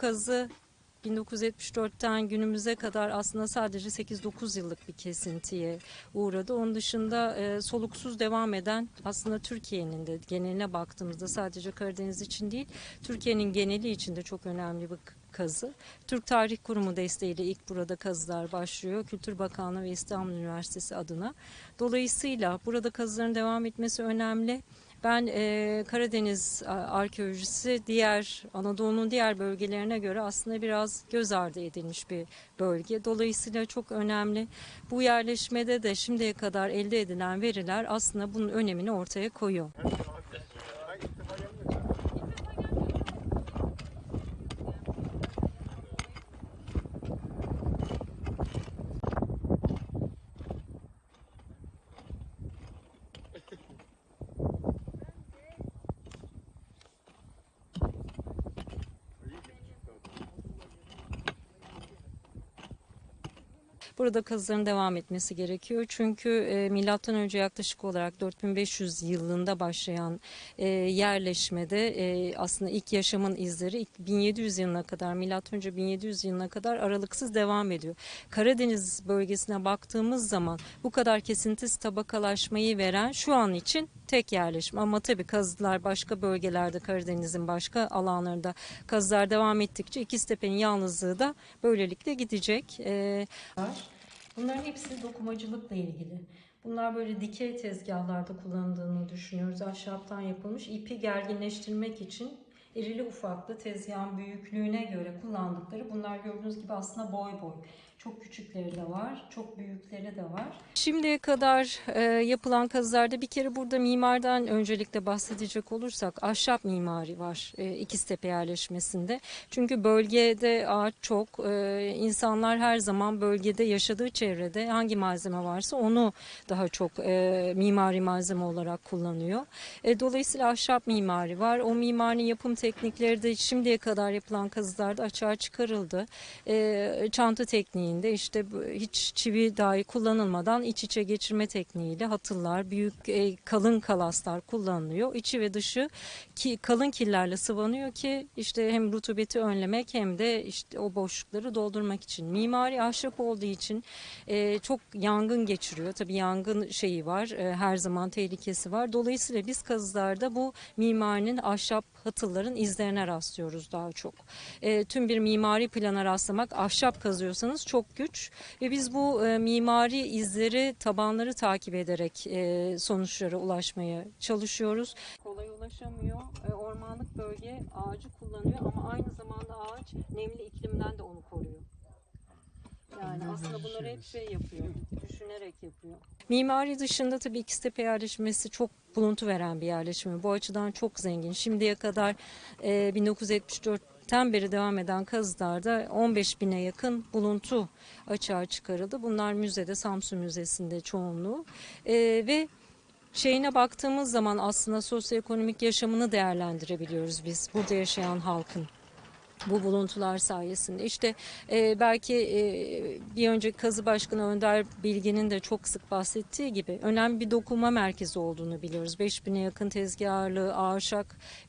kazı 1974'ten günümüze kadar aslında sadece 8-9 yıllık bir kesintiye uğradı. Onun dışında e, soluksuz devam eden aslında Türkiye'nin de geneline baktığımızda sadece Karadeniz için değil Türkiye'nin geneli için de çok önemli bir kazı. Türk Tarih Kurumu desteğiyle ilk burada kazılar başlıyor. Kültür Bakanlığı ve İstanbul Üniversitesi adına. Dolayısıyla burada kazıların devam etmesi önemli. Ben e, Karadeniz arkeolojisi diğer Anadolu'nun diğer bölgelerine göre aslında biraz göz ardı edilmiş bir bölge. Dolayısıyla çok önemli. Bu yerleşmede de şimdiye kadar elde edilen veriler aslında bunun önemini ortaya koyuyor. Burada kazıların devam etmesi gerekiyor. Çünkü e, milattan önce yaklaşık olarak 4500 yılında başlayan e, yerleşmede e, aslında ilk yaşamın izleri ilk 1700 yılına kadar milattan önce 1700 yılına kadar aralıksız devam ediyor. Karadeniz bölgesine baktığımız zaman bu kadar kesintisiz tabakalaşmayı veren şu an için tek yerleşim. Ama tabii kazılar başka bölgelerde Karadeniz'in başka alanlarında kazılar devam ettikçe İkiztepe'nin yalnızlığı da böylelikle gidecek. E, Bunların hepsi dokumacılıkla ilgili. Bunlar böyle dikey tezgahlarda kullanıldığını düşünüyoruz. Ahşaptan yapılmış ipi gerginleştirmek için irili ufaklı tezgahın büyüklüğüne göre kullandıkları bunlar gördüğünüz gibi aslında boy boy. Çok küçükleri de var, çok büyükleri de var. Şimdiye kadar e, yapılan kazılarda bir kere burada mimardan öncelikle bahsedecek olursak ahşap mimari var e, İkiztepe yerleşmesinde. Çünkü bölgede ağaç çok, e, insanlar her zaman bölgede yaşadığı çevrede hangi malzeme varsa onu daha çok e, mimari malzeme olarak kullanıyor. E, dolayısıyla ahşap mimari var. O mimarinin yapım teknikleri de şimdiye kadar yapılan kazılarda açığa çıkarıldı. E, çanta tekniğinde işte hiç çivi dahi kullanılmadan iç içe geçirme tekniğiyle hatırlar, büyük e, kalın kalaslar kullanılıyor. İçi ve dışı ki kalın killerle sıvanıyor ki işte hem rutubeti önlemek hem de işte o boşlukları doldurmak için. Mimari ahşap olduğu için e, çok yangın geçiriyor. Tabii yangın şeyi var, e, her zaman tehlikesi var. Dolayısıyla biz kazılarda bu mimarinin ahşap hatırların izlerine rastlıyoruz daha çok. E, tüm bir mimari plana rastlamak ahşap kazıyorsanız çok güç ve biz bu e, mimari izleri, tabanları takip ederek e, sonuçlara ulaşmaya çalışıyoruz. Kolay ulaşamıyor. E, ormanlık bölge ağacı kullanıyor ama aynı zamanda ağaç nemli iklimden de onu koruyor. Yani aslında bunları hep şey yapıyor, düşünerek yapıyor. Mimari dışında tabii İkiztepe yerleşmesi çok buluntu veren bir yerleşme. Bu açıdan çok zengin. Şimdiye kadar e, 1974'ten beri devam eden kazılarda 15 bine yakın buluntu açığa çıkarıldı. Bunlar müzede, Samsun Müzesi'nde çoğunluğu. E, ve şeyine baktığımız zaman aslında sosyoekonomik yaşamını değerlendirebiliyoruz biz burada yaşayan halkın bu buluntular sayesinde. İşte e, belki e, bir önceki kazı başkanı Önder Bilgin'in de çok sık bahsettiği gibi önemli bir dokuma merkezi olduğunu biliyoruz. 5000'e yakın tezgah ağırlığı,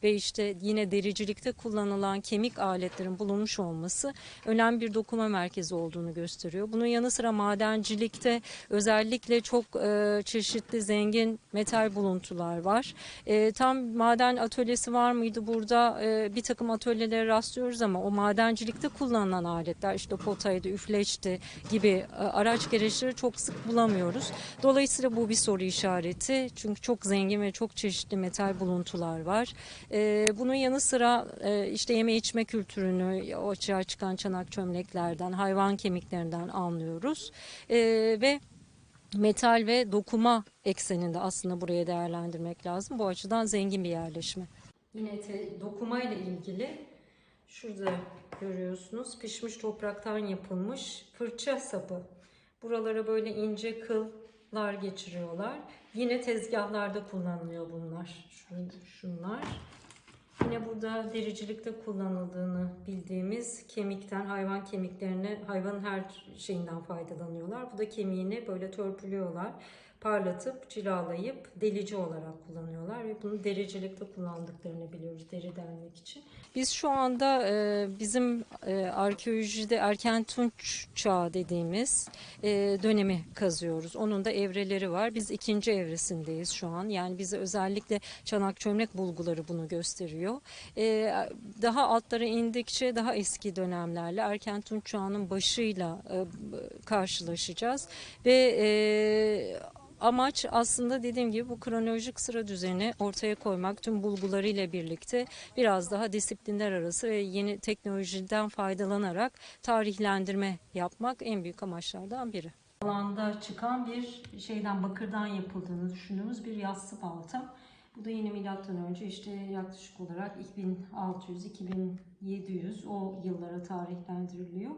ve işte yine dericilikte kullanılan kemik aletlerin bulunmuş olması önemli bir dokuma merkezi olduğunu gösteriyor. Bunun yanı sıra madencilikte özellikle çok e, çeşitli zengin metal buluntular var. E, tam maden atölyesi var mıydı burada? E, bir takım atölyelere rastlıyoruz ama o madencilikte kullanılan aletler işte potaydı, üfleçti gibi e, araç gereçleri çok sık bulamıyoruz. Dolayısıyla bu bir soru işareti. Çünkü çok zengin ve çok çeşitli metal buluntular var. E, bunun yanı sıra e, işte yeme içme kültürünü açığa çıkan çanak çömleklerden, hayvan kemiklerinden anlıyoruz. Ve metal ve dokuma ekseninde aslında buraya değerlendirmek lazım. Bu açıdan zengin bir yerleşme. Yine te, dokuma ile ilgili şurada görüyorsunuz pişmiş topraktan yapılmış fırça sapı. Buralara böyle ince kıllar geçiriyorlar. Yine tezgahlarda kullanılıyor bunlar. Şun- Şunlar. Yine burada dericilikte kullanıldığını bildiğimiz kemikten, hayvan kemiklerini, hayvanın her şeyinden faydalanıyorlar. Bu da kemiğini böyle törpülüyorlar. Parlatıp cilalayıp delici olarak kullanıyorlar ve bunu dericilikte kullandıklarını biliyoruz deri delmek için. Biz şu anda e, bizim e, arkeolojide erken Tunç çağı dediğimiz e, dönemi kazıyoruz. Onun da evreleri var. Biz ikinci evresindeyiz şu an. Yani bize özellikle çanak çömlek bulguları bunu gösteriyor. E, daha altlara indikçe daha eski dönemlerle erken Tunç çağının başıyla e, karşılaşacağız ve e, amaç aslında dediğim gibi bu kronolojik sıra düzeni ortaya koymak tüm bulgularıyla birlikte biraz daha disiplinler arası ve yeni teknolojiden faydalanarak tarihlendirme yapmak en büyük amaçlardan biri. Alanda çıkan bir şeyden bakırdan yapıldığını düşündüğümüz bir yassı balta. Bu da yine milattan önce işte yaklaşık olarak 2600-2700 o yıllara tarihlendiriliyor.